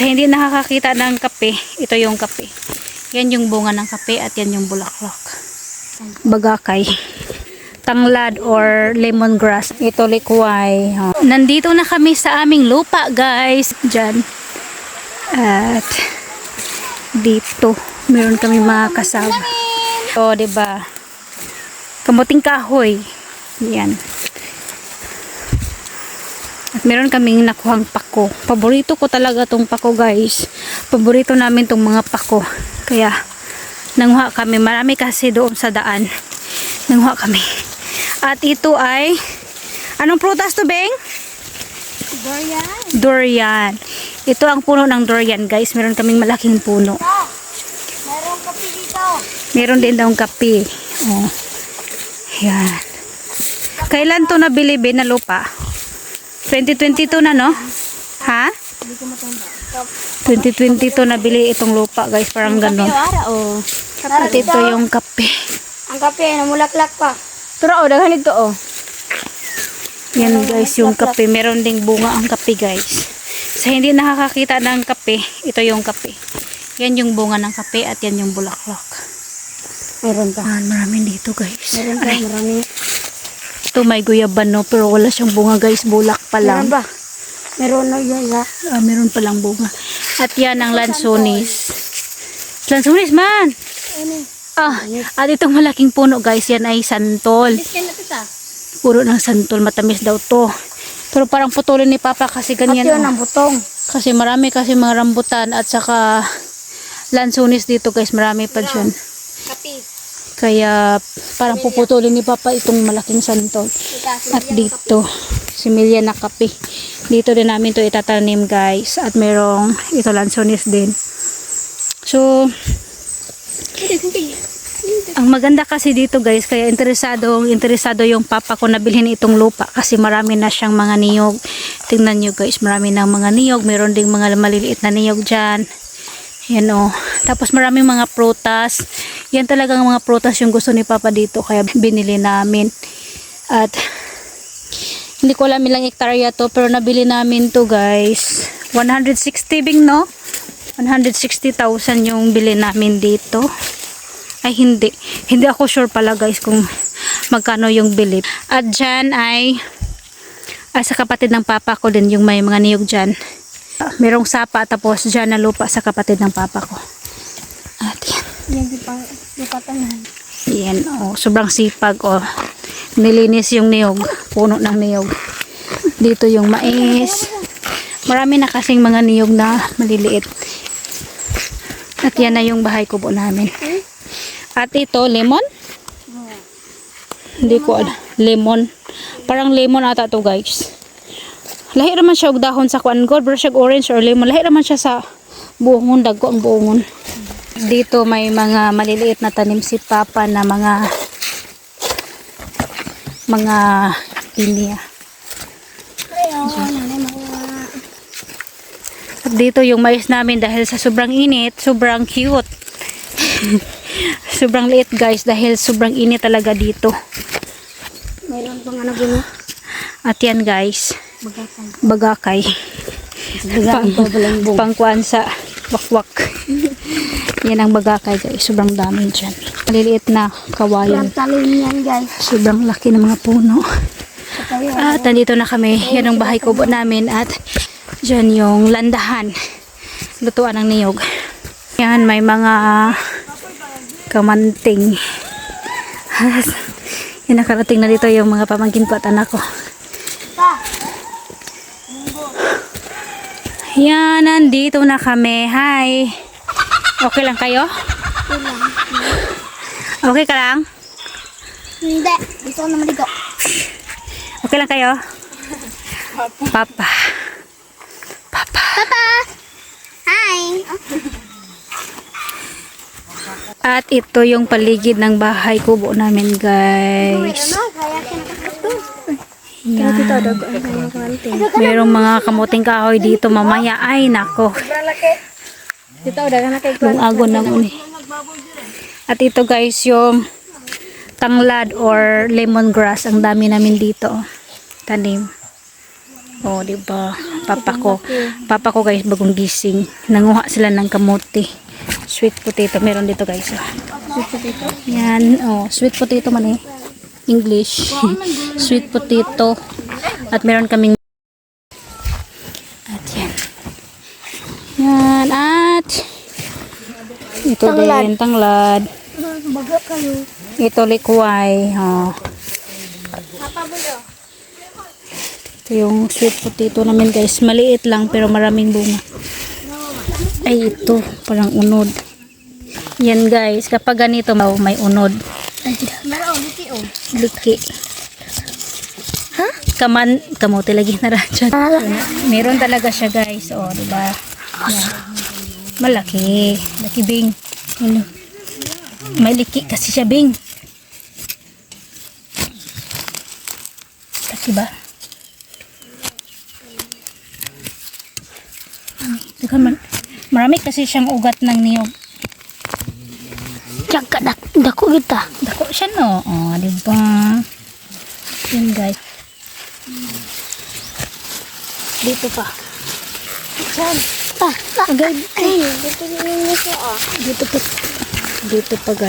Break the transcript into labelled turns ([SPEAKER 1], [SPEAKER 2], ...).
[SPEAKER 1] Sa hindi nakakakita ng kape, ito yung kape. Yan yung bunga ng kape at yan yung bulaklak. Bagakay. Tanglad or lemongrass. Ito likway. Oh. Nandito na kami sa aming lupa guys. Diyan. At dito meron kami mga kasama. O, di ba? Kamuting kahoy. Yan. At meron kaming nakuhang pako. Paborito ko talaga tong pako guys. Paborito namin tong mga pako. Kaya nanguha kami. Marami kasi doon sa daan. Nanguha kami. At ito ay anong prutas to, Beng?
[SPEAKER 2] Dorian.
[SPEAKER 1] Durian. Ito ang puno ng durian guys. Meron kaming malaking puno.
[SPEAKER 2] Meron kape dito.
[SPEAKER 1] Meron din daw kape. Oh. Yan. Kailan to nabili Ben na lupa? 2022 na no? Ha?
[SPEAKER 2] Hindi ko matanda.
[SPEAKER 1] 2022 nabili itong lupa guys. Parang ganun.
[SPEAKER 2] oh.
[SPEAKER 1] At ito yung kape.
[SPEAKER 2] Ang kape, namulaklak pa. Pero oh, daghan ito oh.
[SPEAKER 1] Yan guys yung kape. Meron ding bunga ang kape guys. Sa hindi nakakakita ng kape, ito yung kape. Yan yung bunga ng kape at yan yung bulaklak.
[SPEAKER 2] Meron pa.
[SPEAKER 1] Ah, marami dito guys.
[SPEAKER 2] Meron pa, marami.
[SPEAKER 1] Ito may guyaban no, pero wala siyang bunga guys. Bulak pa lang.
[SPEAKER 2] Meron ba? Meron na yan, ya.
[SPEAKER 1] Ah, meron palang bunga. At yan ang lansonis. Lansonis man!
[SPEAKER 2] Ano?
[SPEAKER 1] Ah, at itong malaking puno guys, yan ay santol. Puro ng santol, matamis daw to. Pero parang putulin ni Papa kasi ganyan.
[SPEAKER 2] At yun
[SPEAKER 1] oh.
[SPEAKER 2] ang butong.
[SPEAKER 1] Kasi marami kasi mga rambutan at saka lansonis dito guys, marami pa dyan.
[SPEAKER 2] Kape.
[SPEAKER 1] Kaya parang puputulin ni Papa itong malaking santol. At dito, similya na kape. Dito din namin to itatanim guys. At merong ito lansonis din. So, ang maganda kasi dito guys, kaya interesado, interesado yung papa ko na bilhin itong lupa kasi marami na siyang mga niyog. Tingnan nyo guys, marami ng mga niyog. Meron ding mga maliliit na niyog dyan. Yan o. Tapos maraming mga prutas. Yan talagang mga prutas yung gusto ni papa dito kaya binili namin. At hindi ko alam ilang hektarya to pero nabili namin to guys. 160 bing no? 160,000 yung bili namin dito. Ay hindi. Hindi ako sure pala guys kung magkano yung bili. At dyan ay ay sa kapatid ng papa ko din yung may mga niyog dyan. Merong sapa tapos dyan na lupa sa kapatid ng papa ko. At yan.
[SPEAKER 2] Yan di pa, di pa tanan.
[SPEAKER 1] Yan, oh, sobrang sipag, oh. Nilinis yung niyog, puno ng niyog. Dito yung mais. Marami na kasing mga niyog na maliliit. At yan na yung bahay kubo namin. At ito, lemon? Hindi ko alam. Lemon. Parang lemon ata to guys. Lahi naman siya og dahon sa kuan gold, pero siya orange or lemon. Lahi naman siya sa buongon, dagko ang buongon. Dito may mga maliliit na tanim si Papa na mga mga pinya. At dito yung mais namin dahil sa sobrang init, sobrang cute. sobrang liit guys dahil sobrang init talaga dito.
[SPEAKER 2] Meron pang ano?
[SPEAKER 1] At yan guys, Bagakay.
[SPEAKER 2] Bong.
[SPEAKER 1] Pangkuan sa wakwak. yan ang bagakay guys, sobrang dami dyan. Maliliit na kawayan.
[SPEAKER 2] yan guys.
[SPEAKER 1] Sobrang laki ng mga puno. At nandito na kami. Yan ang bahay kubo namin. At dyan yung landahan. Lutuan ng niyog. Yan, may mga kamanting. yan, nakarating na dito yung mga pamangkin ko at anak ko. Yan, nandito na kami. Hi. Okay lang kayo? Okay ka lang?
[SPEAKER 2] hindi. Dito naman dito.
[SPEAKER 1] Okay lang kayo? Papa. Papa.
[SPEAKER 2] Papa! Hi!
[SPEAKER 1] At ito yung paligid ng bahay kubo namin, guys.
[SPEAKER 2] Ano? Kaya siya nakapagto.
[SPEAKER 1] Yan.
[SPEAKER 2] Dito dago ang.
[SPEAKER 1] Merong mga kamuting kahoy dito mamaya. Ay, nako.
[SPEAKER 2] Dito dago na kay
[SPEAKER 1] Yung agon. At ito guys, yung tanglad or lemongrass. Ang dami namin dito. Tanim. Oh, di ba? papa ko. Papa ko guys, bagong gising. Nanguha sila ng kamote. Sweet potato. Meron dito guys. oh. Yan. Oh, sweet potato man eh. English. sweet potato. At meron kaming at yan. Yan. At ito
[SPEAKER 2] Tanglad.
[SPEAKER 1] din. Tanglad. Ito likway. Oh. Ito yung sweet potato namin guys. Maliit lang pero maraming bunga. Ay ito. Parang unod. Yan guys. Kapag ganito may unod.
[SPEAKER 2] Mara oh, liti oh.
[SPEAKER 1] Liki. Ha? Kaman, kamote lagi na radyan. Meron talaga siya guys. O, oh, diba? Yan. Malaki. Laki bing. Ano? May liki kasi siya bing. Laki ba? Ito man. Marami kasi siyang ugat ng niyog.
[SPEAKER 2] Diyan ka dak kita.
[SPEAKER 1] Dako siya no. Oh, di ba? Yan guys. Dito pa.
[SPEAKER 2] Diyan. Pa, pa. Ay, dito ni siya oh.
[SPEAKER 1] Dito pa. Dito pa guys.